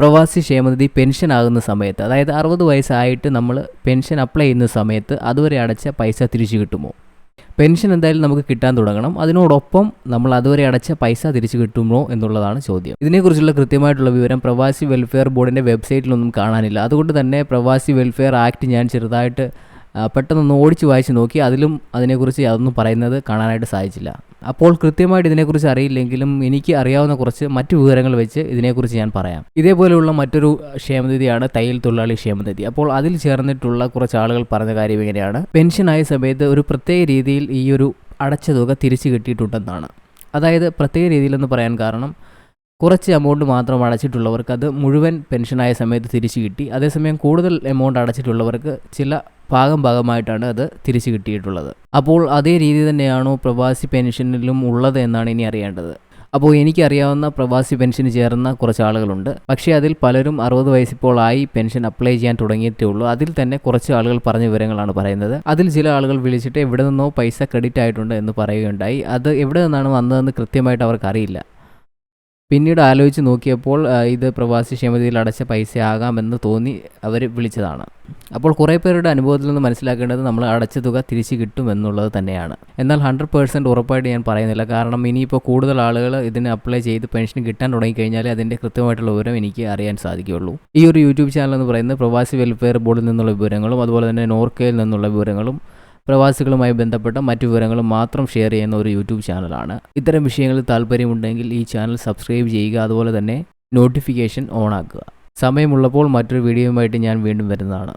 പ്രവാസി ക്ഷേമനിധി പെൻഷൻ ആകുന്ന സമയത്ത് അതായത് അറുപത് വയസ്സായിട്ട് നമ്മൾ പെൻഷൻ അപ്ലൈ ചെയ്യുന്ന സമയത്ത് അതുവരെ അടച്ച പൈസ തിരിച്ചു കിട്ടുമോ? പെൻഷൻ എന്തായാലും നമുക്ക് കിട്ടാൻ തുടങ്ങണം. അതിനോടൊപ്പം നമ്മൾ അതുവരെ അടച്ച പൈസ തിരിച്ചു കിട്ടുമോ എന്നുള്ളതാണ് ചോദ്യം. ഇതിനെക്കുറിച്ചുള്ള കൃത്യമായിട്ടുള്ള വിവരം പ്രവാസി വെൽഫെയർ ബോർഡിന്റെ വെബ്സൈറ്റിലൊന്നും കാണാനില്ല. അതുകൊണ്ട് തന്നെ പ്രവാസി വെൽഫെയർ ആക്ട് ഞാൻ ചെറുതായിട്ട് പെട്ടെന്നൊന്ന് ഓടിച്ച് വായിച്ച് നോക്കി. അതിലും അതിനെക്കുറിച്ച് അതൊന്നും പറയുന്നത് കാണാനായിട്ട് സാധിച്ചില്ല. അപ്പോൾ കൃത്യമായിട്ട് ഇതിനെക്കുറിച്ച് അറിയില്ലെങ്കിലും എനിക്ക് അറിയാവുന്ന കുറച്ച് മറ്റു വിവരങ്ങൾ വെച്ച് ഇതിനെക്കുറിച്ച് ഞാൻ പറയാം. ഇതേപോലെയുള്ള മറ്റൊരു ക്ഷേമനിധിയാണ് തയ്യൽ തൊഴിലാളി ക്ഷേമനിധി. അപ്പോൾ അതിൽ ചേർന്നിട്ടുള്ള കുറച്ച് ആളുകൾ പറഞ്ഞ കാര്യം ഇങ്ങനെയാണ്. പെൻഷനായ സമയത്ത് ഒരു പ്രത്യേക രീതിയിൽ ഈ ഒരു അടച്ച തുക തിരിച്ചു കിട്ടിയിട്ടുണ്ടെന്നാണ്. അതായത് പ്രത്യേക രീതിയിലെന്ന് പറയാൻ കാരണം കുറച്ച് എമൗണ്ട് മാത്രം അടച്ചിട്ടുള്ളവർക്ക് അത് മുഴുവൻ പെൻഷനായ സമയത്ത് തിരിച്ചു കിട്ടി. അതേസമയം കൂടുതൽ എമൗണ്ട് അടച്ചിട്ടുള്ളവർക്ക് ചില ഭാഗം ഭാഗമായിട്ടാണ് അത് തിരിച്ചു കിട്ടിയിട്ടുള്ളത്. അപ്പോൾ അതേ രീതി തന്നെയാണോ പ്രവാസി പെൻഷനിലും ഉള്ളത് എന്നാണ് ഇനി അറിയേണ്ടത്. അപ്പോൾ എനിക്കറിയാവുന്ന പ്രവാസി പെൻഷന് ചേർന്ന കുറച്ച് ആളുകളുണ്ട് പക്ഷേ അതിൽ പലരും അറുപത് വയസ്സിപ്പോൾ ആയി പെൻഷൻ അപ്ലൈ ചെയ്യാൻ തുടങ്ങിയിട്ടേ ഉള്ളൂ. അതിൽ തന്നെ കുറച്ച് ആളുകൾ പറഞ്ഞ വിവരങ്ങളാണ് പറയുന്നത്. അതിൽ ചില ആളുകൾ വിളിച്ചിട്ട് എവിടെ നിന്നോ പൈസ ക്രെഡിറ്റ് ആയിട്ടുണ്ട് എന്ന് പറയുകയുണ്ടായി. അത് എവിടെ നിന്നാണ് വന്നതെന്ന് കൃത്യമായിട്ട് അവർക്ക് അറിയില്ല. പിന്നീട് ആലോചിച്ച് നോക്കിയപ്പോൾ ഇത് പ്രവാസി ക്ഷേമതയിൽ അടച്ച പൈസ ആകാമെന്ന് തോന്നി അവർ വിളിച്ചതാണ്. അപ്പോൾ കുറേ പേരുടെ അനുഭവത്തിൽ നിന്ന് മനസ്സിലാക്കേണ്ടത് നമ്മൾ അടച്ച തുക തിരിച്ചു കിട്ടും എന്നുള്ളത് തന്നെയാണ്. എന്നാൽ ഹൺഡ്രഡ് പേഴ്സന്റ് ഉറപ്പായിട്ട് ഞാൻ പറയുന്നില്ല. കാരണം ഇനിയിപ്പോൾ കൂടുതൽ ആളുകൾ ഇതിന് അപ്ലൈ ചെയ്ത് പെൻഷൻ കിട്ടാൻ തുടങ്ങിക്കഴിഞ്ഞാൽ അതിന്റെ കൃത്യമായിട്ടുള്ള വിവരം എനിക്ക് അറിയാൻ സാധിക്കുകയുള്ളൂ. ഈ ഒരു യൂട്യൂബ് ചാനൽ എന്ന് പറയുന്നത് പ്രവാസി വെൽഫെയർ ബോർഡിൽ നിന്നുള്ള വിവരങ്ങളും അതുപോലെ തന്നെ നോർക്കയിൽ നിന്നുള്ള വിവരങ്ങളും പ്രവാസികളുമായി ബന്ധപ്പെട്ട മറ്റു വിവരങ്ങൾ മാത്രം ഷെയർ ചെയ്യുന്ന ഒരു യൂട്യൂബ് ചാനലാണ് ഇത്തരം വിഷയങ്ങളിൽ താല്പര്യമുണ്ടെങ്കിൽ ഈ ചാനൽ സബ്സ്ക്രൈബ് ചെയ്യുക അതുപോലെ തന്നെ നോട്ടിഫിക്കേഷൻ ഓൺ ആക്കുക. സമയമുള്ളപ്പോൾ മറ്റൊരു വീഡിയോയുമായിട്ട് ഞാൻ വീണ്ടും വരുന്നതാണ്.